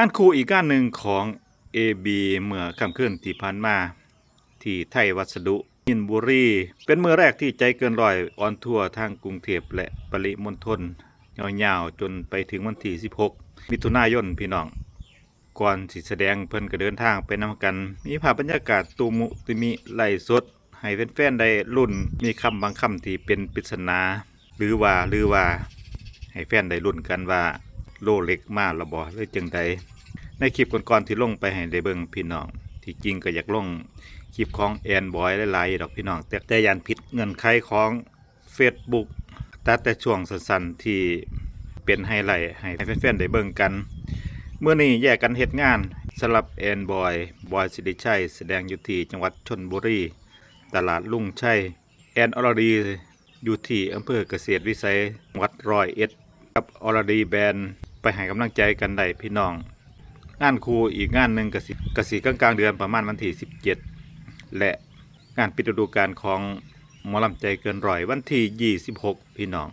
งานครูอีกงานหนึ่งของ AB เมื่อค่ำคืนที่ผ่านมา ที่ไทยวัสดุมินบุรี เป็นมือแรกที่ใจเกินร้อยออนทัวร์ทางกรุงเทพและปริมณฑลยาวๆจนไปถึงวันที่ 16 มิถุนายนพี่น้อง ก่อนสิแสดงเพิ่นก็เดินทางไปนำกัน มีภาพบรรยากาศตูมุติมิไล่สด ให้แฟนๆได้รุ่นมีคำบางคำที่เป็นปริศนาหรือว่าหรือว่าให้แฟนได้รุ่นกันว่า โลเล็กมาและบ่หรือจังใดในคลิปก่อนๆที่ลงไปให้ได้เบิ่งพี่น้อง ที่จริงก็อยากลงคลิปของแอนบอยหลายๆดอกพี่น้องแต่แต่ยันผิดเงื่อนไขของ Facebook ตัดแต่ช่วงสั้นๆที่เป็นไฮไลท์ให้แฟนๆได้เบิ่งกันเมื่อนี้แยกกันเฮ็ดงานสำหรับแอนบอยบอยสิริชัยแสดงอยู่ที่จังหวัดชนบุรีตลาดลุงชัยแอนอรดีอยู่ที่อำเภอเกษตรวิสัยจังหวัดร้อยเอ็ดกับอรดีแบนด์ ไปให้กำลังใจกันได้พี่น้อง งานครูอีกงานหนึ่งกสิกสิกลางเดือนประมาณวันที่ 17 และงานปิดฤดูกาลของหมอลำใจเกินร้อยวันที่ 26 พี่น้อง